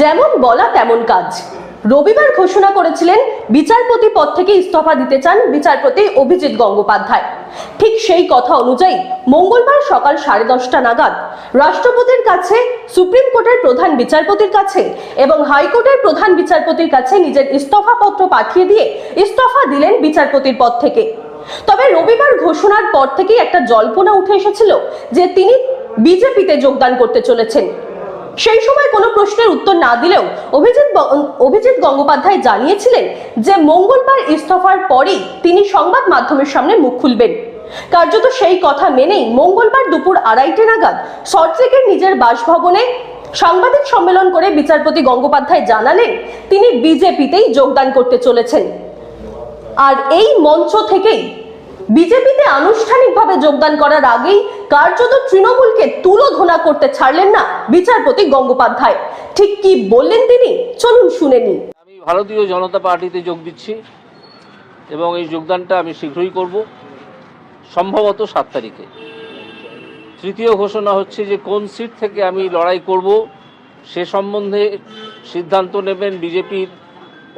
যেমন বলা তেমন কাজ। রবিবার ঘোষণা করেছিলেন, বিচারপতি পদ থেকে ইস্তফা দিতে চান বিচারপতি অভিজিৎ গঙ্গোপাধ্যায়। ঠিক সেই কথা অনুযায়ী মঙ্গলবার সকাল সাড়ে দশটা নাগাদ রাষ্ট্রপতির কাছে, সুপ্রিম কোর্টের প্রধান বিচারপতির কাছে এবং হাইকোর্টের প্রধান বিচারপতির কাছে নিজের ইস্তফা পত্র পাঠিয়ে দিয়ে ইস্তফা দিলেন বিচারপতির পদ থেকে। তবে রবিবার ঘোষণার পর থেকেই একটা জল্পনা উঠে এসেছিল যে তিনি বিজেপিতে যোগদান করতে চলেছেন। সেই সময় কোনো প্রশ্নের উত্তর না দিলেও অভিজিৎ অভিজিৎ গঙ্গোপাধ্যায় জানিয়েছিলেন যে মঙ্গলবার ইস্তফার পরেই তিনি সংবাদ মাধ্যমের সামনে মুখ খুলবেন। কার্যত সেই কথা মেনেই মঙ্গলবার দুপুর আড়াইটে নাগাদ সল্টলেকের নিজের বাসভবনে সাংবাদিক সম্মেলন করে বিচারপতি গঙ্গোপাধ্যায় জানালেন, তিনি বিজেপিতেই যোগদান করতে চলেছেন। আর এই মঞ্চ থেকেই বিজেপিতে আনুষ্ঠানিকভাবে যোগদান করার আগেই কার্যত তৃণমূলকে তুলোধনা করতে ছাড়লেন না বিচারপতি গঙ্গোপাধ্যায়। ঠিক কি বললেন তিনি? চলুন শুনে নিন আমি ভারতীয় জনতা পার্টিতে যোগ দিচ্ছি এবং এই যোগদানটা আমি শীঘ্রই করব, সম্ভবত সাত তারিখে। তৃতীয় ঘোষণা হচ্ছে যে কোন সিট থেকে আমি লড়াই করব, সে সম্বন্ধে সিদ্ধান্ত নেবেন বিজেপির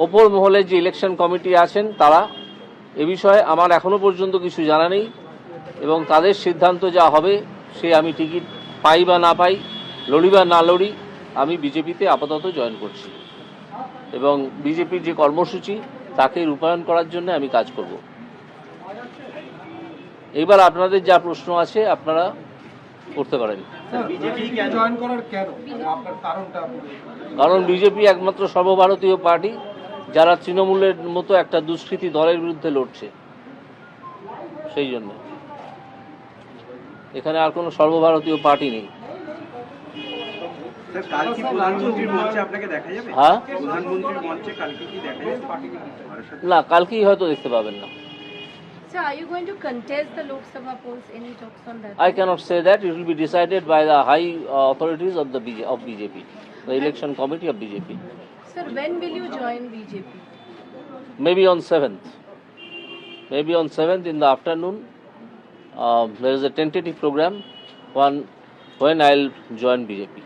ওপর মহলে যে ইলেকশন কমিটি আছেন তারা। এ বিষয়ে আমার এখনও পর্যন্ত কিছু জানা নেই এবং তাদের সিদ্ধান্ত যা হবে সে আমি টিকিট পাই বা না পাই লড়ি বা না লড়ি আমি বিজেপিতে আপাতত জয়েন করছি। এবং বিজেপির যে কর্মসূচি তাকে রূপায়ণ করার জন্য আমি কাজ করব। এবার আপনাদের যা প্রশ্ন আছে আপনারা করতে পারেন। বিজেপি জয়েন করার কেন? আপনার কারণটা আপনি বলুন। কারণ বিজেপি একমাত্র সর্বভারতীয় পার্টি যারা তৃণমূলের মতো একটা দুষ্কৃতি দলের বিরুদ্ধে লড়ছে সেই জন্য। এখানে আর কোনো সর্বভারতীয় পার্টি নেই। হ্যাঁ? না কালকেই হয়তো দেখতে পাবেন না। I cannot say that it will be decided by the high authorities of the of BJP the election committee of BJP Sir, when will you join BJP? Maybe on 7th. Maybe on 7th in the afternoon. Uh, there is a tentative program one when I'll join BJP.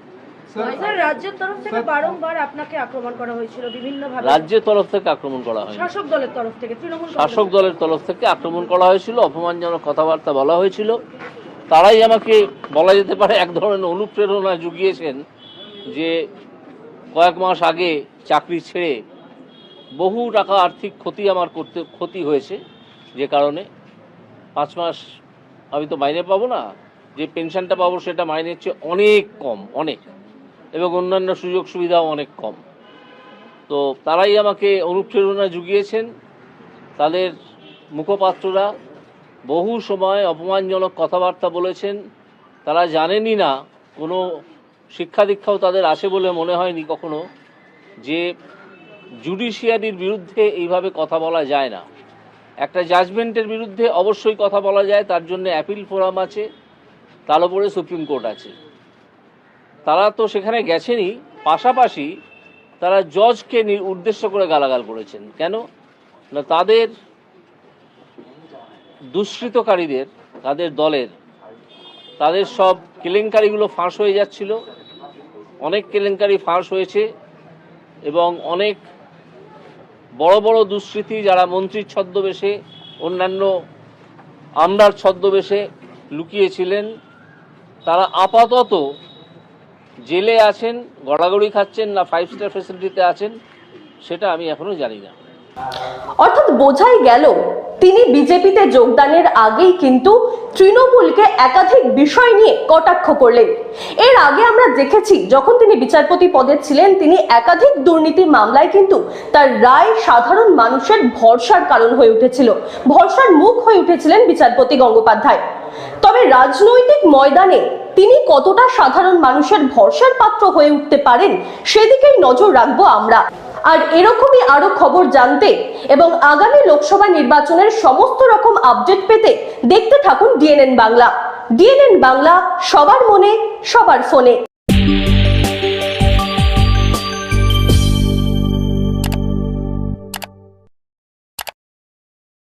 রাজ্যের তরফ থেকে বারংবার আপনাকে আক্রমণ করা হয়েছিল বিভিন্ন রাজ্যের তরফ থেকে আক্রমণ করা হয়নি শাসক দলের তরফ থেকে তৃণমূল শাসক দলের তরফ থেকে আক্রমণ করা হয়েছিল অপমানজনক কথাবার্তা বলা হয়েছিল তারাই আমাকে বলা যেতে পারে এক ধরনের অনুপ্রেরণা জুগিয়েছেন যে কয়েক মাস আগে চাকরি ছেড়ে বহু টাকা আর্থিক ক্ষতি আমার করতে, ক্ষতি হয়েছে যে কারণে। পাঁচ মাস আমি তো মাইনে পাবো না, যে পেনশনটা পাবো সেটা মাইনের চেয়ে অনেক কম, অনেক। এবং অন্যান্য সুযোগ সুবিধাও অনেক কম। তো তারাই আমাকে অনুপ্রেরণা জুগিয়েছেন। তাদের মুখপাত্ররা বহু সময় অপমানজনক কথাবার্তা বলেছেন। তারা জানেনই না কোনো শিক্ষা দীক্ষাও তাদের আসে বলে মনে হয়নি কখনো, যে জুডিশিয়ারির বিরুদ্ধে এইভাবে কথা বলা যায় না। একটা জাজমেন্টের বিরুদ্ধে অবশ্যই কথা বলা যায়, তার জন্য অ্যাপিল ফোরাম আছে, তার উপরে সুপ্রিম কোর্ট আছে। তারা তো সেখানে গেছেনই, পাশাপাশি তারা জজকে উদ্দেশ্য করে গালাগাল করেছেন। কেন? না তাদের দুষ্কৃতকারীদের, তাদের দলের, তাদের সব কেলেঙ্কারিগুলো ফাঁস হয়ে যাচ্ছিল। অনেক কেলেঙ্কারি ফাঁস হয়েছে এবং অনেক বড় বড় দুষ্কৃতি যারা মন্ত্রীর ছদ্মবেশে, অন্যান্য আমরার ছদ্মবেশে লুকিয়েছিলেন, তারা আপাতত জেলে আছেন, গড়াগড়ি খাচ্ছেন না ফাইভ স্টার ফেসিলিটিতে আছেন, সেটা আমি এখনও জানি না। অর্থাৎ বোঝাই গেল, তিনি বিজেপিতে যোগদানের আগেই কিন্তু তৃণমূলকে একাধিক বিষয় নিয়ে কটাক্ষ করলেন। এর আগে আমরা দেখেছি, যখন তিনি বিচারপতি পদে ছিলেন, তিনি একাধিক দুর্নীতি মামলায় কিন্তু তার রায় সাধারণ মানুষের ভরসার কারণ হয়ে উঠেছিল, ভরসার মুখ হয়ে উঠেছিলেন বিচারপতি গঙ্গোপাধ্যায়। তবে রাজনৈতিক ময়দানে তিনি কতটা সাধারণ মানুষের ভরসার পাত্র হয়ে উঠতে পারেন, সেদিকেই নজর রাখব আমরা। আর এরকমই আরও খবর জানতে এবং আগামী লোকসভা নির্বাচনের সমস্ত রকম আপডেট পেতে দেখতে থাকুন ডিএনএন বাংলা। ডিএনএন বাংলা, সবার মনে, সবার ফোনে।